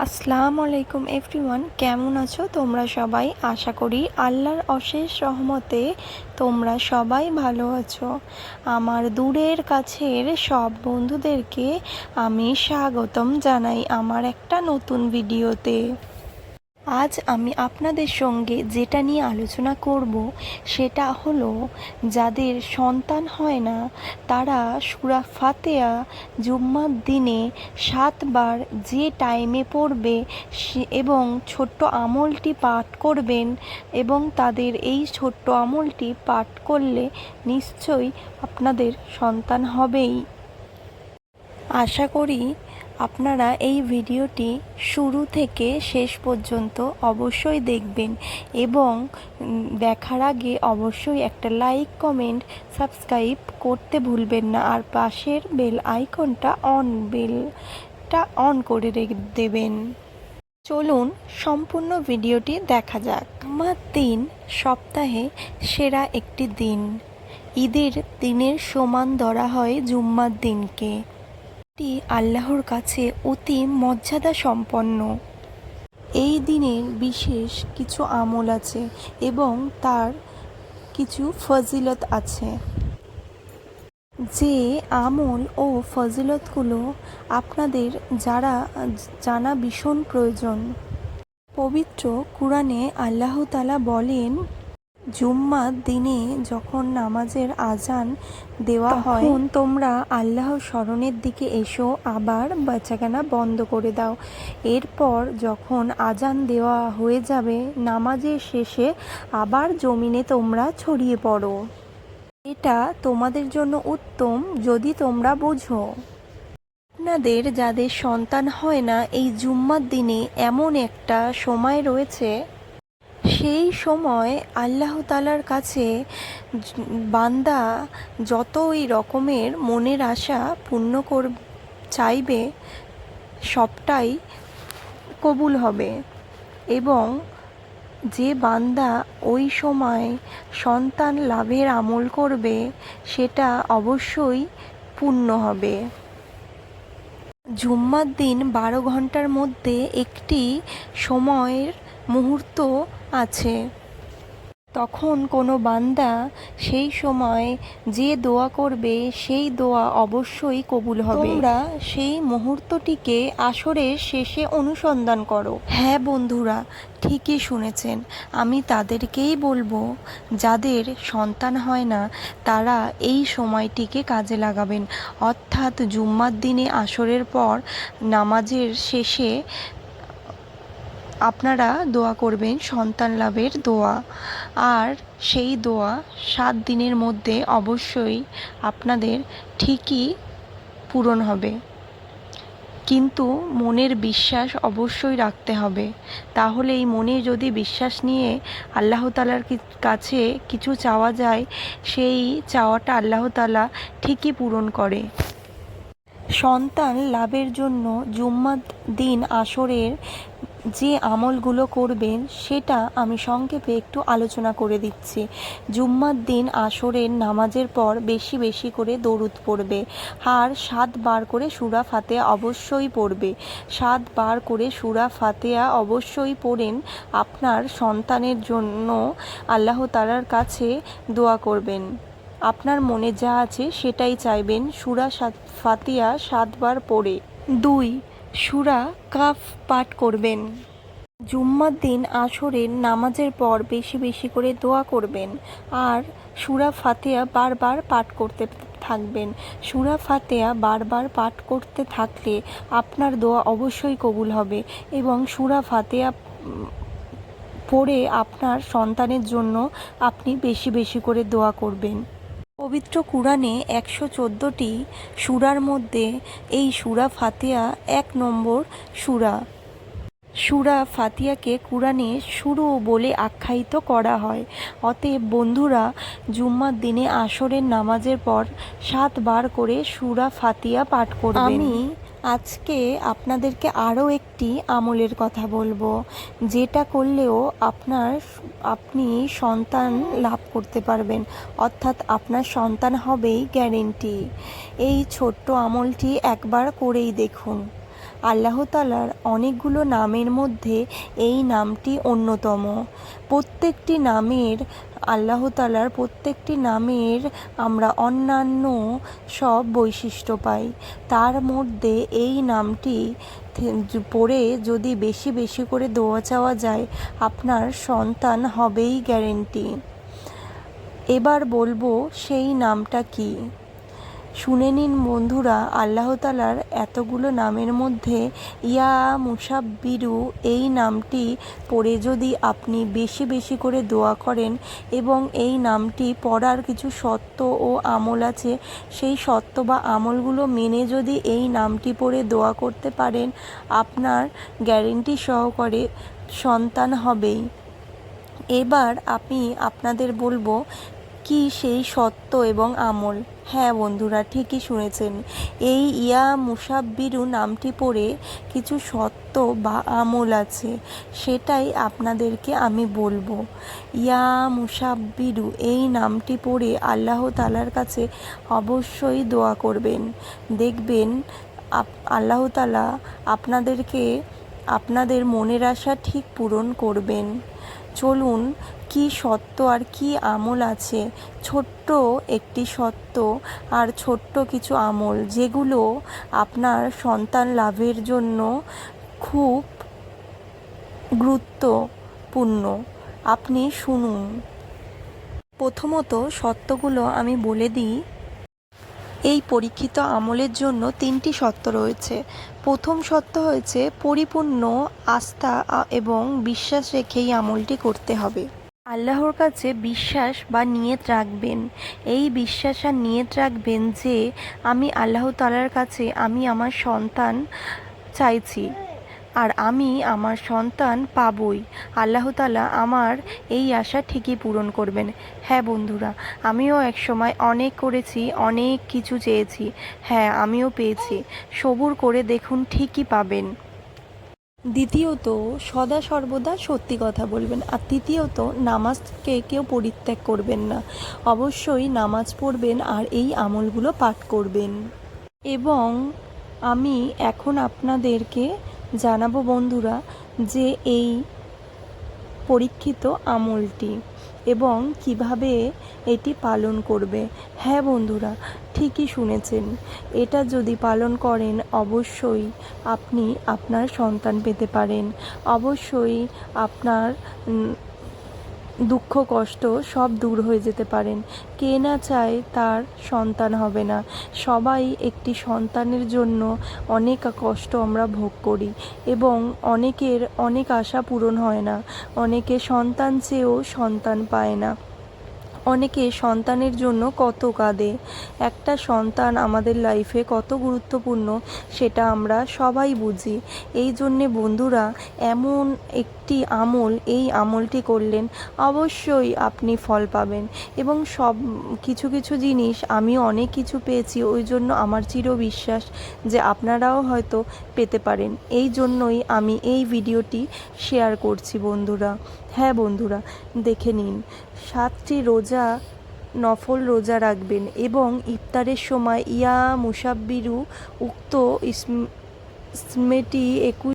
আসসালামু আলাইকুম এভরিওয়ান, কেমন আছো তোমরা সবাই? আশা করি আল্লাহর অশেষ রহমতে তোমরা সবাই ভালো আছো। আমার দূরের কাছের সব বন্ধুদেরকে আমি স্বাগতম জানাই আমার একটা নতুন ভিডিওতে। আজ আমি আপনাদের সঙ্গে যেটা নিয়ে আলোচনা করব সেটা হলো, যাদের সন্তান হয় না, তারা সুরা ফাতেয়া জুম্মার দিনে সাতবার যে টাইমে পড়বে এবং ছোট্ট আমলটি পাঠ করবেন এবং তাদের এই ছোট্ট আমলটি পাঠ করলে নিশ্চয়ই আপনাদের সন্তান হবেই। আশা করি আপনারা এই ভিডিওটি শুরু থেকে শেষ পর্যন্ত অবশ্যই দেখবেন এবং দেখার আগে অবশ্যই একটা লাইক, কমেন্ট, সাবস্ক্রাইব করতে ভুলবেন না আর পাশের বেল আইকনটা অন, বেলটা অন করে দেবেন। চলুন সম্পূর্ণ ভিডিওটি দেখা যাক। আমার দিন সপ্তাহে সেরা একটি দিন। ঈদের দিনের সমান ধরা হয় জুম্মার দিনকে। এটি আল্লাহর কাছে অতি মর্যাদা সম্পন্ন এই দিনের বিশেষ কিছু আমল আছে এবং তার কিছু ফজিলত আছে। যে আমল ও ফজিলতগুলো আপনাদের যারা জানা ভীষণ প্রয়োজন। পবিত্র কুরআনে আল্লাহ তালা বলেন জুম্মার দিনে যখন নামাজের আজান দেওয়া হয় তখন তোমরা আল্লাহ স্মরণের দিকে এসো আবার বেচাকেনা বন্ধ করে দাও। এরপর যখন আজান দেওয়া হয়ে যাবে নামাজের শেষে আবার জমিনে তোমরা ছড়িয়ে পড়ো। এটা তোমাদের জন্য উত্তম যদি তোমরা বোঝো। আপনাদের যাদের সন্তান হয় না এই জুম্মার দিনে এমন একটা সময় রয়েছে সেই সময় আল্লাহ তালার কাছে বান্দা যত ওই রকমের মনের আশা পূর্ণ কর, চাইবে, সবটাই কবুল হবে। এবং যে বান্দা ওই সময় সন্তান লাভের আমল করবে, সেটা অবশ্যই পূর্ণ হবে। জুম্মার দিন বারো ঘণ্টার মধ্যে একটি সময়ের মুহূর্ত আছে। তখন কোনো বান্দা সেই সময় যে দোয়া করবে, সেই দোয়া অবশ্যই কবুল হবে। তোমরা সেই মুহূর্তটিকে আসরের শেষে অনুসন্ধান করো। হ্যাঁ বন্ধুরা, ঠিকই শুনেছেন। আমি তাদেরকেই বলব, যাদের সন্তান হয় না, তারা এই সময়টিকে কাজে লাগাবেন। অর্থাৎ জুম্মার দিনে আসরের পর নামাজের শেষে আপনারা দোয়া করবেন সন্তান লাভের দোয়া। আর সেই দোয়া সাত দিনের মধ্যে অবশ্যই আপনাদের ঠিকই পূরণ হবে। কিন্তু মনের বিশ্বাস অবশ্যই রাখতে হবে। তাহলে এই মনে যদি বিশ্বাস নিয়ে আল্লাহ তালার কাছে কিছু চাওয়া যায়, সেই চাওয়াটা আল্লাহ তালা ঠিকই পূরণ করে। সন্তান লাভের জন্য জুম্মার দিন আসরের যে আমলগুলো করবেন, সেটা আমি সংক্ষেপে একটু আলোচনা করে দিচ্ছি। জুম্মার দিন আসরের নামাজের পর বেশি বেশি করে দরুদ পড়বে। আর সাতবার করে সুরা ফাতেহা অবশ্যই পড়বে। সাতবার করে সুরা ফাতেহা অবশ্যই পড়েন আপনার সন্তানের জন্য আল্লাহ তালার কাছে দোয়া করবেন। আপনার মনে যা আছে সেটাই চাইবেন সুরা ফাতিয়া সাতবার পড়ে। দুই সুরা কাফ পাঠ করবেন। জুম্মার দিন আসরের নামাজের পর বেশি বেশি করে দোয়া করবেন আর সুরা ফাতেয়া বারবার পাঠ করতে থাকবেন। সুরা ফাতেয়া বারবার পাঠ করতে থাকলে আপনার দোয়া অবশ্যই কবুল হবে এবং সুরা ফাতেয়া পড়ে আপনার সন্তানের জন্য আপনি বেশি বেশি করে দোয়া করবেন। পবিত্র কুরআনে একশো চোদ্দোটি সুরার মধ্যে এই সুরা ফাতিয়া এক নম্বর সুরা। সুরা ফাতিয়াকে কুরআনে শুরু বলে আখ্যায়িত করা হয়। অতএব বন্ধুরা, জুম্মার দিনে আসরের নামাজের পর সাতবার করে সুরা ফাতিয়া পাঠ করবেন। আমি আজকে আপনাদেরকে আরও একটি আমলের কথা বলব, যেটা করলেও আপনার আপনি সন্তান লাভ করতে পারবেন, অর্থাৎ আপনার সন্তান হবেই গ্যারেন্টি এই ছোট্ট আমলটি একবার করেই দেখুন। আল্লাহ তালার অনেকগুলো নামের মধ্যে এই নামটি অন্যতম। প্রত্যেকটি নামের আল্লাহ তালার প্রত্যেকটি নামের আমরা অন্যান্য সব বৈশিষ্ট্য পাই। তার মধ্যে এই নামটি পড়ে যদি বেশি বেশি করে দোয়া চাওয়া যায়, আপনার সন্তান হবেই গ্যারেন্টি। এবার বলব সেই নামটা কি? শুনে নিন বন্ধুরা, আল্লাহ তালার এতগুলো নামের মধ্যে ইয়া মুসাব্বিরু এই নামটি পড়ে যদি আপনি বেশি বেশি করে দোয়া করেন এবং এই নামটি পড়ার কিছু সত্য ও আমল আছে, সেই সত্য বা আমলগুলো মেনে যদি এই নামটি পড়ে দোয়া করতে পারেন, আপনার গ্যারেন্টি সহকারে সন্তান হবেই। এবার আমি আপনাদের বলব কি সেই সত্য এবং আমল। হ্যাঁ বন্ধুরা, ঠিকই শুনেছেন। এই ইয়া মুসাব্বিরু নামটি পড়ে কিছু সত্য বা আমল আছে, সেটাই আপনাদেরকে আমি বলব। ইয়া মুসাব্বিরু, এই নামটি পড়ে আল্লাহ তালার কাছে অবশ্যই দোয়া করবেন। দেখবেন আল্লাহ তালা আপনাদেরকে, আপনাদের মনের আশা ঠিক পূরণ করবেন। চলুন কি সত্য আর কি আমল আছে? ছোট্ট একটি সত্য আর ছোট্ট কিছু আমল, যেগুলো আপনার সন্তান লাভের জন্য খুব গুরুত্বপূর্ণ। আপনি শুনুন। প্রথমত সত্যগুলো আমি বলে দিই। এই পরীক্ষিত আমলের জন্য তিনটি সত্য রয়েছে। প্রথম সত্য হয়েছে, পরিপূর্ণ আস্থা এবং বিশ্বাস রেখেই আমলটি করতে হবে। আল্লাহর কাছে বিশ্বাস বা নিয়ত রাখবেন। এই বিশ্বাস আর নিয়ত রাখবেন যে, আমি আল্লাহ তালার কাছে আমি আমার সন্তান চাইছি আর আমি আমার সন্তান পাবই। আল্লাহ তালা আমার এই আশা ঠিকই পূরণ করবেন। হ্যাঁ বন্ধুরা, আমিও এক সময় অনেক করেছি, অনেক কিছু চেয়েছি। হ্যাঁ আমিও পেয়েছি। সবুর করে দেখুন ঠিকই পাবেন। দ্বিতীয়ত, সদা সর্বদা সত্যি কথা বলবেন। আর তৃতীয়ত, নামাজকে কেউ পরিত্যাগ করবেন না। অবশ্যই নামাজ পড়বেন আর এই আমলগুলো পাঠ করবেন। এবং আমি এখন আপনাদেরকে জানাব বন্ধুরা যে এই পরীক্ষিত আমলটি এবং কীভাবে এটি পালন করবে। হ্যাঁ বন্ধুরা, ঠিকই শুনেছেন। এটা যদি পালন করেন, অবশ্যই আপনি আপনার সন্তান পেতে পারেন। অবশ্যই আপনার দুঃখ, কষ্ট সব দূর হয়ে যেতে পারেন। কে না চায় তার সন্তান হবে না। সবাই একটি সন্তানের জন্য অনেক কষ্ট আমরা ভোগ করি এবং অনেকের অনেক আশা পূরণ হয় না। অনেকে সন্তান চেয়েও সন্তান পায় না। অনেকে সন্তানের জন্য কত কাঁদে। একটা সন্তান আমাদের লাইফে কত গুরুত্বপূর্ণ সেটা আমরা সবাই বুঝি। এই জন্যে বন্ধুরা, এমন একটি আমল, এই আমলটি করলেন, অবশ্যই আপনি ফল পাবেন। এবং সব, কিছু কিছু জিনিস আমিও অনেক কিছু পেয়েছি, ওই জন্য আমার চির বিশ্বাস যে আপনারাও হয়তো পেতে পারেন। এই জন্যই আমি এই ভিডিওটি শেয়ার করছি বন্ধুরা। হ্যাঁ বন্ধুরা, দেখে নিন। সাতটি রোজা নফল রোজা রাখবেন এবং ইফতারের সময় ইয়া মুসাব্বিরু উক্ত ইসম- ইসমেটি একুশ